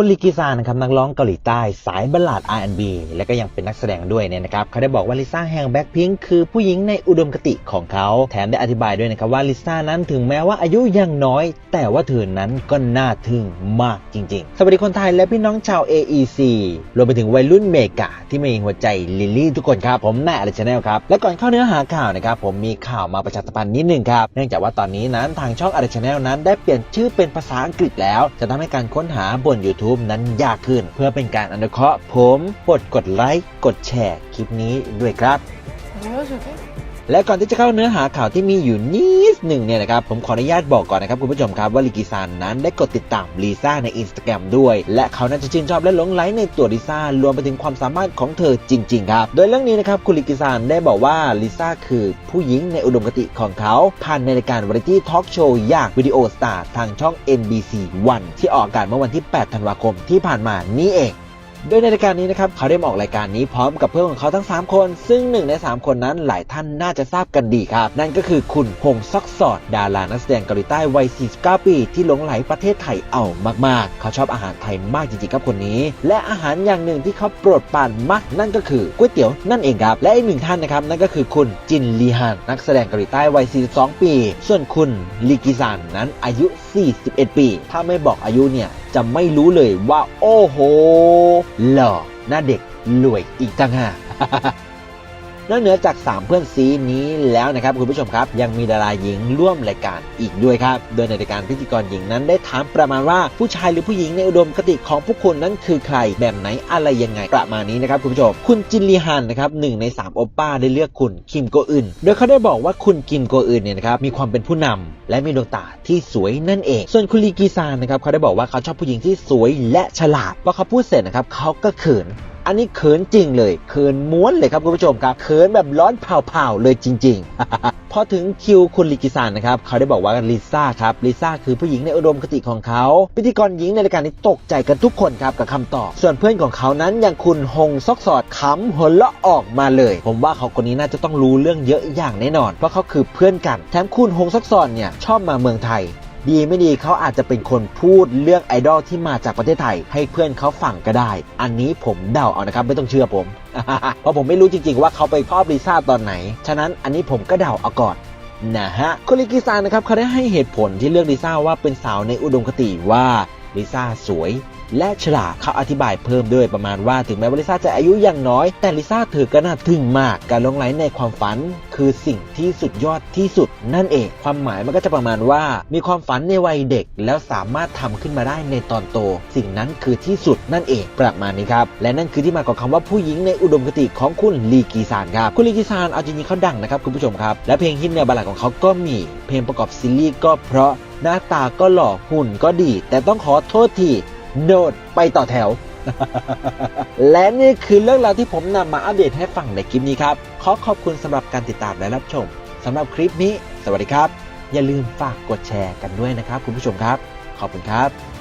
คุณลิกิซานะครับนักร้องเกาหลีใต้สายบัลลาด R&B และก็ยังเป็นนักแสดงด้วยเนี่ยนะครับเขาได้บอกว่าลิซ่าแห่งแบ็คพิงคือผู้หญิงในอุดมคติของเขาแถมได้อธิบายด้วยนะครับว่าลิซ่านั้นถึงแม้ว่าอายุยังน้อย แต่ว่าเธอนั้นก็น่าทึ่งมากจริงๆ สวัสดีคนไทยและพี่น้องชาว AEC รวมไปถึงวัยรุ่นเมกาที่มีหัวใจลิลลี่ทุกคนครับผมนายอลิชแนลครับและก่อนเข้าเนื้อหาข่าวนะครับผมมีข่าวมาประชาสัมพันธ์นิดหนึ่งครับเนื่องจากว่าตอนนี้นั้นทางช่องอลิชแนลนั้นได้เปลี่ยนชื่อเป็นภาษาอังกฤษแล้ว จะทำให้การค้นหาบน YouTube YouTube นั้นยากขึ้น เพื่อเป็นการอนุเคราะห์ผมกดกดไลค์กดแชร์คลิปนี้ด้วยครับ และก่อนที่จะเข้าเนื้อหาข่าวที่มีอยู่นี้ หนึ่งเนี่ยนะครับผมขออนุญาตบอกก่อนนะครับคุณผู้ชมครับว่าลิกิซานนั้นได้กดติดตามลิซ่าในอินสตาแกรมด้วย และเขาน่าจะชื่นชอบและหลงไหลในตัวลิซ่ารวมไปถึงความสามารถของเธอจริงๆครับโดยเรื่องนี้นะครับคุณลิกิซานได้บอกว่าลิซ่าคือผู้หญิงในอุดมคติของเขาผ่านในรายการวาไรตี้ทอล์กโชว์อย่างวิดีโอสตาร์ทางช่อง NBC 1ที่ออกอากาศเมื่อวันที่ 8 ธันวาคมที่ผ่านมานี่เอง โดยในรายการนี้นะครับเขาได้มาออกรายการนี้พร้อมกับเพื่อนของเขาทั้ง 3 คน ซึ่งหนึ่งใน 3 คนนั้นหลายท่านน่าจะทราบกันดีครับ นั่นก็คือคุณฮงซอกซอด ดารานักแสดงเกาหลีใต้วัย 49 ปี ที่หลงไหลประเทศไทยเอามากๆ เขาชอบอาหารไทยมากจริงๆครับคนนี้ และอาหารอย่างหนึ่งที่เขาโปรดปรานมากนั่นก็คือก๋วยเตี๋ยวนั่นเองครับ และอีกหนึ่งท่านนะครับนั่นก็คือคุณจินลีฮันนักแสดงเกาหลีใต้วัย 42 ปี ส่วนคุณลีกิซานนั้นอายุ 41 ปี ถ้าไม่บอกอายุเนี่ยจะไม่รู้เลยว่า โอ้โห หล่อหน้าเด็กรวยอีกต่างหาก นอกเหนือจาก 3 เพื่อนซีนี้แล้วนะครับคุณผู้ชมครับ ยังมีดาราหญิงร่วมรายการอีกด้วยครับ โดยในรายการพิธีกรหญิงนั้นได้ถามประมาณว่าผู้ชายหรือผู้หญิงในอุดมคติของพวกคุณนั้นคือใครแบบไหนอะไรยังไงประมาณนี้นะครับคุณผู้ชม คุณจินลีฮันนะครับหนึ่งใน 3 โอปป้าได้เลือกคุณคิมโกอึนโดยเขาได้บอกว่าคุณคิมโกอึนเนี่ยนะครับมีความเป็นผู้นำและมีดวงตาที่สวยนั่นเอง ส่วนคุณลีกีซานนะครับเขาได้บอกว่าเขาชอบผู้หญิงที่สวยและฉลาดพอเขาพูดเสร็จนะครับเขาก็เขิน อันนี้เขินจริงเลย เขินม้วนเลยครับคุณผู้ชมครับ เขินแบบร้อนเผาๆเลยจริง ๆ พอถึงคิวคุณลิกิซานนะครับ เขาได้บอกว่าลิซ่าครับ ลิซ่าคือผู้หญิงในอุดมคติของเขา พิธีกรหญิงในรายการนี้ตกใจกันทุกคนครับกับคำตอบ ส่วนเพื่อนของเขานั้นอย่างคุณฮงซอกสอดขำหัวเราะออกมาเลย ผมว่าเขาคนนี้น่าจะต้องรู้เรื่องเยอะอย่างแน่นอน เพราะเขาคือเพื่อนกัน แถมคุณฮงซอกสอดเนี่ยชอบมาเมืองไทย ดีไม่ดีเขาอาจจะเป็นคนพูดเรื่องไอดอลที่มาจากประเทศไทย ให้เพื่อนเขาฟังก็ได้ อันนี้ผมเดาเอานะครับไม่ต้องเชื่อผม เพราะผมไม่รู้จริงๆว่าเขาไปชอบลิซ่าตอนไหน ฉะนั้นอันนี้ผมก็เดาเอาก่อนนะฮะคุณลิกิซานนะครับเขาได้ให้เหตุผลที่เลือกลิซ่าว่าเป็นสาวในอุดมคติว่าลิซ่าสวย และฉลาดเขาอธิบายเพิ่มด้วยประมาณว่าถึงแม้ว่าลิซ่าจะอายุยังน้อย แต่ลิซ่าเธอก็น่าทึ่งมากการลงไหลในความฝัน คือสิ่งที่สุดยอดที่สุด นั่นเอง ความหมายมันก็จะประมาณว่า มีความฝันในวัยเด็ก แล้วสามารถทำขึ้นมาได้ในตอนโต สิ่งนั้นคือที่สุดนั่นเองประมาณนี้ครับและนั่นคือที่มาของคำว่าผู้หญิงในอุดมคติของคุณลีกีซานครับคุณลีกีซานเอาจริงๆเขาดังนะครับคุณผู้ชมครับและเพลงฮิตแนบัลลาดของเขาก็มีเพลงประกอบซีรีส์ก็เพราะหน้าตาก็หล่อหุ่นก็ดี แต่ต้องขอโทษที โดดไปต่อแถว และนี่คือเรื่องราวที่ผมนำมาอัปเดตให้ฟังในคลิปนี้ครับ ขอขอบคุณสำหรับการติดตามและรับชมสำหรับคลิปนี้ สวัสดีครับ อย่าลืมฝากกดแชร์กันด้วยนะครับ คุณผู้ชมครับ ขอบคุณครับ